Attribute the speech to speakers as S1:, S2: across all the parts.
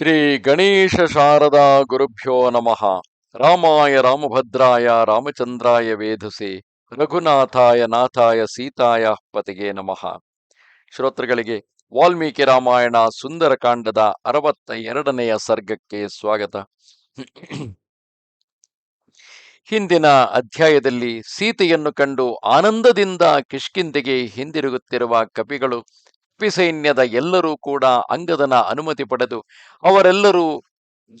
S1: ಶ್ರೀ ಗಣೇಶ ಶಾರದಾ ಗುರುಭ್ಯೋ ನಮಃ. ರಾಮಾಯ ರಾಮಭದ್ರಾಯ ರಾಮಚಂದ್ರಾಯ ವೇಧಸೆ ರಘುನಾಥಾಯ ನಾಥಾಯ ಸೀತಾಯ ಪತಿಗೆ ನಮಃ. ಶ್ರೋತೃಗಳಿಗೆ ವಾಲ್ಮೀಕಿ ರಾಮಾಯಣ ಸುಂದರಕಾಂಡದ ಅರವತ್ತ ಎರಡನೆಯ ಸರ್ಗಕ್ಕೆ ಸ್ವಾಗತ. ಹಿಂದಿನ ಅಧ್ಯಾಯದಲ್ಲಿ ಸೀತೆಯನ್ನು ಕಂಡು ಆನಂದದಿಂದ ಕಿಷ್ಕಿಂದೆಗೆ ಹಿಂದಿರುಗುತ್ತಿರುವ ಕಪಿಗಳು ಕಪಿ ಸೈನ್ಯದ ಎಲ್ಲರೂ ಕೂಡ ಅಂಗದನ ಅನುಮತಿ ಪಡೆದು ಅವರೆಲ್ಲರೂ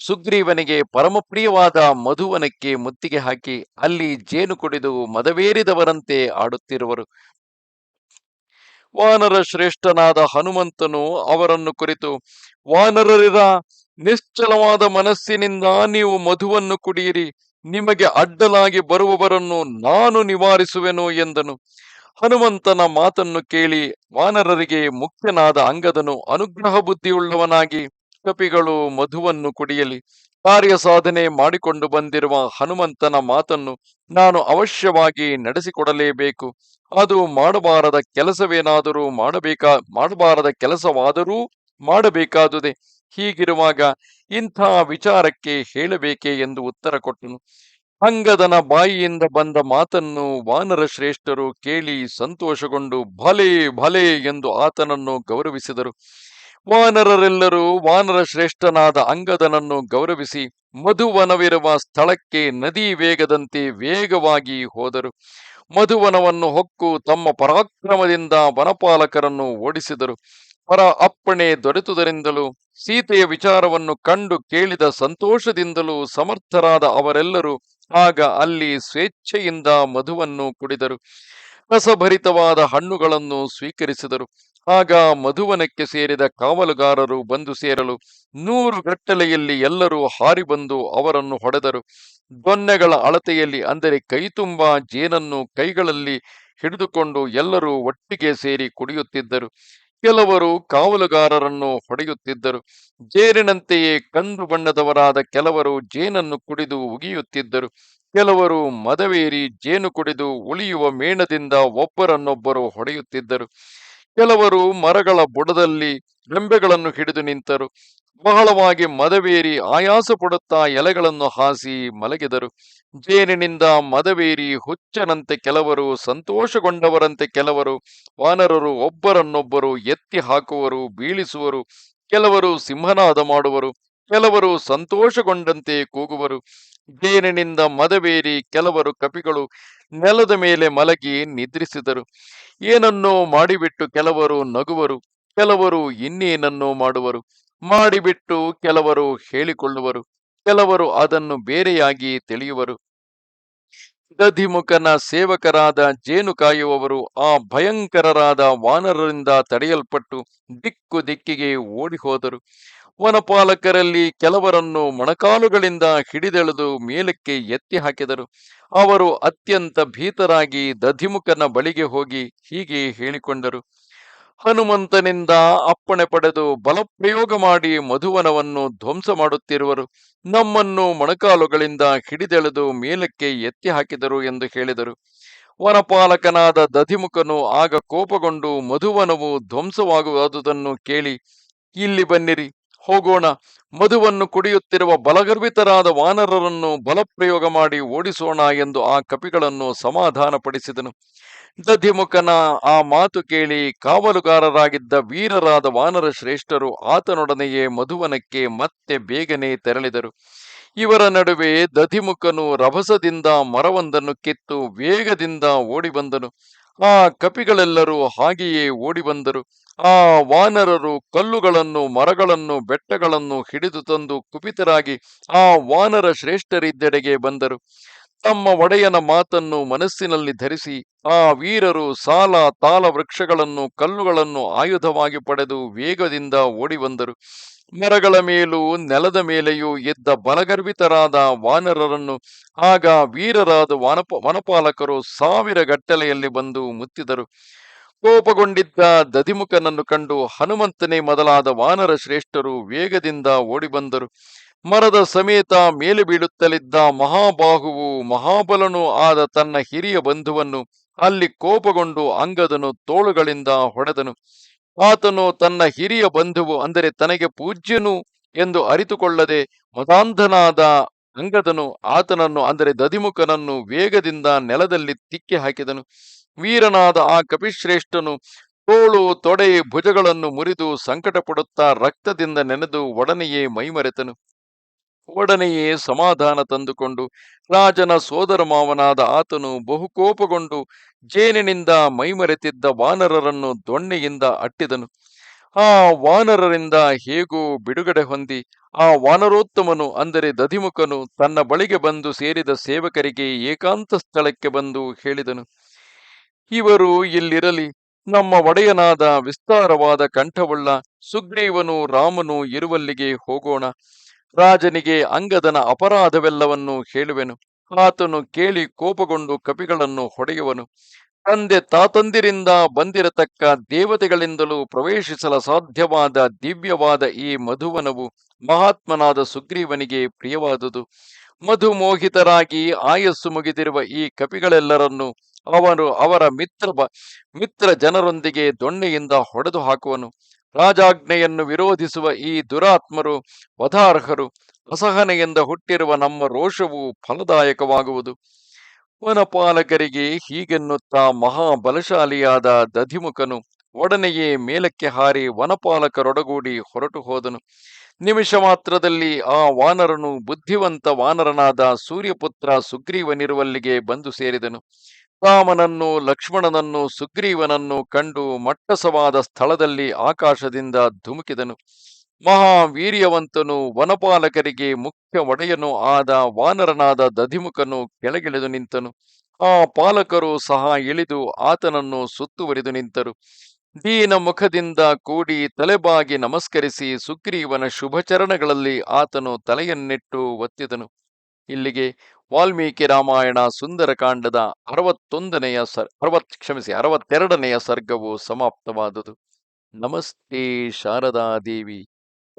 S1: ಸುಗ್ರೀವನಿಗೆ ಪರಮಪ್ರಿಯವಾದ ಮಧುವನಕ್ಕೆ ಮುತ್ತಿಗೆ ಹಾಕಿ ಅಲ್ಲಿ ಜೇನು ಕುಡಿದು ಮದವೇರಿದವರಂತೆ ಆಡುತ್ತಿರುವರು. ವಾನರ ಶ್ರೇಷ್ಠನಾದ ಹನುಮಂತನು ಅವರನ್ನು ಕುರಿತು, ವಾನರರಿರ ನಿಶ್ಚಲವಾದ ಮನಸ್ಸಿನಿಂದ ನೀವು ಮಧುವನ್ನು ಕುಡಿಯಿರಿ, ನಿಮಗೆ ಅಡ್ಡಲಾಗಿ ಬರುವವರನ್ನು ನಾನು ನಿವಾರಿಸುವೆನು ಎಂದನು. ಹನುಮಂತನ ಮಾತನ್ನು ಕೇಳಿ ವಾನರರಿಗೆ ಮುಖ್ಯನಾದ ಅಂಗದನು ಅನುಗ್ರಹ ಬುದ್ಧಿಯುಳ್ಳವನಾಗಿ ಕಪಿಗಳು ಮಧುವನ್ನು ಕುಡಿಯಲಿ. ಕಾರ್ಯ ಸಾಧನೆ ಮಾಡಿಕೊಂಡು ಬಂದಿರುವ ಹನುಮಂತನ ಮಾತನ್ನು ನಾನು ಅವಶ್ಯವಾಗಿ ನಡೆಸಿಕೊಡಲೇಬೇಕು. ಅದು ಮಾಡಬಾರದ ಕೆಲಸವೇನಾದರೂ ಮಾಡಬೇಕಾ, ಮಾಡಬಾರದ ಕೆಲಸವಾದರೂ ಮಾಡಬೇಕಾದುದೇ. ಹೀಗಿರುವಾಗ ಇಂಥ ವಿಚಾರಕ್ಕೆ ಹೇಳಬೇಕೆ ಎಂದು ಉತ್ತರ ಕೊಟ್ಟನು. ಅಂಗದನ ಬಾಯಿಯಿಂದ ಬಂದ ಮಾತನ್ನು ವಾನರ ಶ್ರೇಷ್ಠರು ಕೇಳಿ ಸಂತೋಷಗೊಂಡು, ಭಲೆ ಭಲೆ ಎಂದು ಆತನನ್ನು ಗೌರವಿಸಿದರು. ವಾನರರೆಲ್ಲರೂ ವಾನರ ಶ್ರೇಷ್ಠನಾದ ಅಂಗದನನ್ನು ಗೌರವಿಸಿ ಮಧುವನವಿರುವ ಸ್ಥಳಕ್ಕೆ ನದಿ ವೇಗದಂತೆ ವೇಗವಾಗಿ ಹೋದರು. ಮಧುವನವನ್ನು ಹೊಕ್ಕು ತಮ್ಮ ಪರಾಕ್ರಮದಿಂದ ವನಪಾಲಕರನ್ನು ಓಡಿಸಿದರು. ಪರ ಅಪ್ಪಣೆ ದೊರೆತುದರಿಂದಲೂ, ಸೀತೆಯ ವಿಚಾರವನ್ನು ಕಂಡು ಕೇಳಿದ ಸಂತೋಷದಿಂದಲೂ ಸಮರ್ಥರಾದ ಅವರೆಲ್ಲರೂ ಆಗ ಅಲ್ಲಿ ಸ್ವೇಚ್ಛೆಯಿಂದ ಮಧುವನ್ನು ಕುಡಿದರು. ರಸಭರಿತವಾದ ಹಣ್ಣುಗಳನ್ನು ಸ್ವೀಕರಿಸಿದರು. ಆಗ ಮಧುವನಕ್ಕೆ ಸೇರಿದ ಕಾವಲುಗಾರರು ಬಂದು ಸೇರಲು ನೂರು ಗಟ್ಟಲೆಯಲ್ಲಿ ಎಲ್ಲರೂ ಹಾರಿ ಬಂದು ಅವರನ್ನು ಹೊಡೆದರು. ದೊನ್ನೆಗಳ ಅಳತೆಯಲ್ಲಿ ಅಂದರೆ ಕೈತುಂಬ ಜೇನನ್ನು ಕೈಗಳಲ್ಲಿ ಹಿಡಿದುಕೊಂಡು ಎಲ್ಲರೂ ಒಟ್ಟಿಗೆ ಸೇರಿ ಕುಡಿಯುತ್ತಿದ್ದರು. ಕೆಲವರು ಕಾವಲುಗಾರರನ್ನು ಹೊಡೆಯುತ್ತಿದ್ದರು. ಜೇರಿನಂತೆಯೇ ಕಂದು ಬಣ್ಣದವರಾದ ಕೆಲವರು ಜೇನನ್ನು ಕುಡಿದು ಉಗಿಯುತ್ತಿದ್ದರು. ಕೆಲವರು ಮದವೇರಿ ಜೇನು ಕುಡಿದು ಉಳಿಯುವ ಮೇಣದಿಂದ ಒಬ್ಬರನ್ನೊಬ್ಬರು ಹೊಡೆಯುತ್ತಿದ್ದರು. ಕೆಲವರು ಮರಗಳ ಬುಡದಲ್ಲಿ ರೆಂಬೆಗಳನ್ನು ಹಿಡಿದು ನಿಂತರು. ಬಹಳವಾಗಿ ಮದವೇರಿ ಆಯಾಸ ಪಡುತ್ತಾ ಎಲೆಗಳನ್ನು ಹಾಸಿ ಮಲಗಿದರು. ಜೇನಿನಿಂದ ಮದವೇರಿ ಹುಚ್ಚನಂತೆ ಕೆಲವರು, ಸಂತೋಷಗೊಂಡವರಂತೆ ಕೆಲವರು, ವಾನರರು ಒಬ್ಬರನ್ನೊಬ್ಬರು ಎತ್ತಿ ಹಾಕುವರು, ಬೀಳಿಸುವರು, ಕೆಲವರು ಸಿಂಹನಾದ ಮಾಡುವರು, ಕೆಲವರು ಸಂತೋಷಗೊಂಡಂತೆ ಕೂಗುವರು. ಜೇನಿನಿಂದ ಮದವೇರಿ ಕೆಲವರು ಕಪಿಗಳು ನೆಲದ ಮೇಲೆ ಮಲಗಿ ನಿದ್ರಿಸಿದರು. ಏನನ್ನೋ ಮಾಡಿಬಿಟ್ಟು ಕೆಲವರು ನಗುವರು, ಕೆಲವರು ಇನ್ನೇನನ್ನೋ ಮಾಡುವರು. ಮಾಡಿಬಿಟ್ಟು ಕೆಲವರು ಹೇಳಿಕೊಳ್ಳುವರು, ಕೆಲವರು ಅದನ್ನು ಬೇರೆಯಾಗಿ ತಿಳಿಯುವರು. ದಧಿಮುಖನ ಸೇವಕರಾದ ಜೇನು ಕಾಯುವವರು ಆ ಭಯಂಕರರಾದ ವಾನರರಿಂದ ತಡೆಯಲ್ಪಟ್ಟು ದಿಕ್ಕು ದಿಕ್ಕಿಗೆ ಓಡಿಹೋದರು. ವನಪಾಲಕರಲ್ಲಿ ಕೆಲವರನ್ನು ಮೊಣಕಾಲುಗಳಿಂದ ಹಿಡಿದೆಳೆದು ಮೇಲಕ್ಕೆ ಎತ್ತಿ ಹಾಕಿದರು. ಅವರು ಅತ್ಯಂತ ಭೀತರಾಗಿ ದಧಿಮುಖನ ಬಳಿಗೆ ಹೋಗಿ ಹೀಗೆ ಹೇಳಿಕೊಂಡರು. ಹನುಮಂತನಿಂದ ಅಪ್ಪಣೆ ಪಡೆದು ಬಲಪ್ರಯೋಗ ಮಾಡಿ ಮಧುವನವನ್ನು ಧ್ವಂಸ ಮಾಡುತ್ತಿರುವರು. ನಮ್ಮನ್ನು ಮೊಣಕಾಲುಗಳಿಂದ ಹಿಡಿದೆಳೆದು ಮೇಲಕ್ಕೆ ಎತ್ತಿ ಹಾಕಿದರು ಎಂದು ಹೇಳಿದರು. ವನಪಾಲಕನಾದ ದಧಿಮುಖನು ಆಗ ಕೋಪಗೊಂಡು ಮಧುವನವು ಧ್ವಂಸವಾಗುವುದನ್ನು ಕೇಳಿ, ಇಲ್ಲಿ ಬನ್ನಿರಿ, ಹೋಗೋಣ. ಮಧುವನ್ನು ಕುಡಿಯುತ್ತಿರುವ ಬಲಗರ್ಭಿತರಾದ ವಾನರರನ್ನು ಬಲಪ್ರಯೋಗ ಮಾಡಿ ಓಡಿಸೋಣ ಎಂದು ಆ ಕಪಿಗಳನ್ನು ಸಮಾಧಾನಪಡಿಸಿದನು. ದಧಿಮುಖನ ಆ ಮಾತು ಕೇಳಿ ಕಾವಲುಗಾರರಾಗಿದ್ದ ವೀರರಾದ ವಾನರ ಶ್ರೇಷ್ಠರು ಆತನೊಡನೆಯೇ ಮಧುವನಕ್ಕೆ ಮತ್ತೆ ಬೇಗನೆ ತೆರಳಿದರು. ಇವರ ನಡುವೆ ದಧಿಮುಖನು ರಭಸದಿಂದ ಮರವೊಂದನ್ನು ಕಿತ್ತು ವೇಗದಿಂದ ಓಡಿ ಬಂದನು ಆ ಕಪಿಗಳೆಲ್ಲರೂ ಹಾಗೆಯೇ ಓಡಿ ಬಂದರು ಆ ವಾನರರು ಕಲ್ಲುಗಳನ್ನು, ಮರಗಳನ್ನು, ಬೆಟ್ಟಗಳನ್ನು ಹಿಡಿದು ತಂದು ಕುಪಿತರಾಗಿ ಆ ವಾನರ ಶ್ರೇಷ್ಠರಿದ್ದೆಡೆಗೆ ಬಂದರು. ತಮ್ಮ ಒಡೆಯನ ಮಾತನ್ನು ಮನಸ್ಸಿನಲ್ಲಿ ಧರಿಸಿ ಆ ವೀರರು ಸಾಲ ತಾಲ ವೃಕ್ಷಗಳನ್ನು ಕಲ್ಲುಗಳನ್ನು ಆಯುಧವಾಗಿ ಪಡೆದು ವೇಗದಿಂದ ಓಡಿ ಬಂದರು ಮರಗಳ ಮೇಲೂ ನೆಲದ ಮೇಲೆಯೂ ಎದ್ದ ಬಲಗರ್ಭಿತರಾದ ವಾನರರನ್ನು ಆಗ ವೀರರಾದ ವನಪ, ವನಪಾಲಕರು ಸಾವಿರ ಗಟ್ಟಲೆಯಲ್ಲಿ ಬಂದು ಮುತ್ತಿದರು. ಕೋಪಗೊಂಡಿದ್ದ ದಧಿಮುಖನನ್ನು ಕಂಡು ಹನುಮಂತನೇ ಮೊದಲಾದ ವಾನರ ಶ್ರೇಷ್ಠರು ವೇಗದಿಂದ ಓಡಿ ಬಂದರು ಮರದ ಸಮೇತ ಮೇಲೆ ಬೀಳುತ್ತಲಿದ್ದ ಮಹಾಬಾಹುವು ಮಹಾಬಲನೂ ಆದ ತನ್ನ ಹಿರಿಯ ಬಂಧುವನ್ನು ಅಲ್ಲಿ ಕೋಪಗೊಂಡು ಅಂಗದನು ತೋಳುಗಳಿಂದ ಹೊಡೆದನು. ಆತನು ತನ್ನ ಹಿರಿಯ ಬಂಧುವು ಅಂದರೆ ತನಗೆ ಪೂಜ್ಯನು ಎಂದು ಅರಿತುಕೊಳ್ಳದೆ ಮತಾಂಧನಾದ ಅಂಗದನು ಆತನನ್ನು ಅಂದರೆ ದಧಿಮುಖನನ್ನು ವೇಗದಿಂದ ನೆಲದಲ್ಲಿ ತಿಕ್ಕಿ ಹಾಕಿದನು. ವೀರನಾದ ಆ ಕಪಿಶ್ರೇಷ್ಠನು ತೋಳು, ತೊಡೆ, ಭುಜಗಳನ್ನು ಮುರಿದು ಸಂಕಟ ಪಡುತ್ತಾ ರಕ್ತದಿಂದ ನೆನೆದು ಒಡನೆಯೇ ಮೈಮರೆತನು. ಒಡನೆಯೇ ಸಮಾಧಾನ ತಂದುಕೊಂಡು ರಾಜನ ಸೋದರ ಮಾವನಾದ ಆತನು ಬಹುಕೋಪಗೊಂಡು ಜೇನಿನಿಂದ ಮೈಮರೆತಿದ್ದ ವಾನರರನ್ನು ದೊಣ್ಣೆಯಿಂದ ಅಟ್ಟಿದನು. ಆ ವಾನರರಿಂದ ಹೇಗೂ ಬಿಡುಗಡೆ ಹೊಂದಿ ಆ ವಾನರೋತ್ತಮನು ಅಂದರೆ ದಧಿಮುಖನು ತನ್ನ ಬಳಿಗೆ ಬಂದು ಸೇರಿದ ಸೇವಕರಿಗೆ ಏಕಾಂತ ಸ್ಥಳಕ್ಕೆ ಬಂದು ಹೇಳಿದನು. ಇವರು ಇಲ್ಲಿರಲಿ, ನಮ್ಮ ಒಡೆಯನಾದ ವಿಸ್ತಾರವಾದ ಕಂಠವುಳ್ಳ ಸುಗ್ರೀವನು ರಾಮನು ಇರುವಲ್ಲಿಗೆ ಹೋಗೋಣ. ರಾಜನಿಗೆ ಅಂಗದನ ಅಪರಾಧವೆಲ್ಲವನ್ನೂ ಹೇಳುವೆನು. ಆತನು ಕೇಳಿ ಕೋಪಗೊಂಡು ಕಪಿಗಳನ್ನು ಹೊಡೆಯುವನು. ತಂದೆ ತಾತಂದಿರಿಂದ ಬಂದಿರತಕ್ಕ ದೇವತೆಗಳಿಂದಲೂ ಪ್ರವೇಶಿಸಲು ಸಾಧ್ಯವಾದ ದಿವ್ಯವಾದ ಈ ಮಧುವನವು ಮಹಾತ್ಮನಾದ ಸುಗ್ರೀವನಿಗೆ ಪ್ರಿಯವಾದುದು. ಮಧುಮೋಹಿತರಾಗಿ ಆಯಸ್ಸು ಮುಗಿದಿರುವ ಈ ಕಪಿಗಳೆಲ್ಲರನ್ನು ಅವನು ಅವರ ಮಿತ್ರ ಮಿತ್ರ ಜನರೊಂದಿಗೆ ದೊಣ್ಣೆಯಿಂದ ಹೊಡೆದು ಹಾಕುವನು ರಾಜಾಜ್ಞೆಯನ್ನು ವಿರೋಧಿಸುವ ಈ ದುರಾತ್ಮರು, ವಧಾರ್ಹರು, ಅಸಹನೆಯಿಂದ ಹುಟ್ಟಿರುವ ನಮ್ಮ ರೋಷವು ಫಲದಾಯಕವಾಗುವುದು. ವನಪಾಲಕರಿಗೆ ಹೀಗೆನ್ನುತ್ತಾ ಮಹಾಬಲಶಾಲಿಯಾದ ದಧಿಮುಖನು ಒಡನೆಯೇ ಮೇಲಕ್ಕೆ ಹಾರಿ ವನಪಾಲಕರೊಡಗೂಡಿ ಹೊರಟು ಹೋದನು. ನಿಮಿಷ ಮಾತ್ರದಲ್ಲಿ ಆ ವಾನರನು ಬುದ್ಧಿವಂತ ವಾನರನಾದ ಸೂರ್ಯಪುತ್ರ ಸುಗ್ರೀವನಿರುವಲ್ಲಿಗೆ ಬಂದು ಸೇರಿದನು. ರಾಮನನ್ನು ಲಕ್ಷ್ಮಣನನ್ನು, ಸುಗ್ರೀವನನ್ನು ಕಂಡು ಮಟ್ಟಸವಾದ ಸ್ಥಳದಲ್ಲಿ ಆಕಾಶದಿಂದ ಧುಮುಕಿದನು. ಮಹಾವೀರ್ಯವಂತನು ವನಪಾಲಕರಿಗೆ ಮುಖ್ಯ ಒಡೆಯನು ಆದ ವಾನರನಾದ ದಧಿಮುಖನು ಕೆಳಗಿಳಿದು ನಿಂತನು. ಆ ಪಾಲಕರು ಸಹ ಇಳಿದು ಆತನನ್ನು ಸುತ್ತುವರಿದು ನಿಂತರು. ದೀನ ಮುಖದಿಂದ ಕೂಡಿ ತಲೆಬಾಗಿ ನಮಸ್ಕರಿಸಿ ಸುಗ್ರೀವನ ಶುಭಚರಣಗಳಲ್ಲಿ ಆತನು ತಲೆಯನ್ನಿಟ್ಟು ಒತ್ತಿದನು. ಇಲ್ಲಿಗೆ ವಾಲ್ಮೀಕಿ ರಾಮಾಯಣ ಸುಂದರಕಾಂಡದ ಅರವತ್ತೊಂದನೆಯ ಸರ್, ಅರವತ್, ಕ್ಷಮಿಸಿ, ಅರವತ್ತೆರಡನೆಯ ಸರ್ಗವು ಸಮಾಪ್ತವಾದುದು. ನಮಸ್ತೆ ಶಾರದಾದೇವಿ,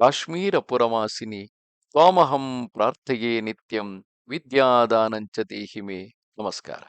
S1: ಕಾಶ್ಮೀರಪುರವಾಸಿನಿ ಕಾಶ್ಮೀರ ಪುರವಾಸಿನಿ ತ್ವಾಮಹಂ ಪ್ರಾರ್ಥೆಯೇ ನಿತ್ಯಂ, ವಿದ್ಯಾದಾನಂಚ ದೇಹಿಮೆ. ನಮಸ್ಕಾರ.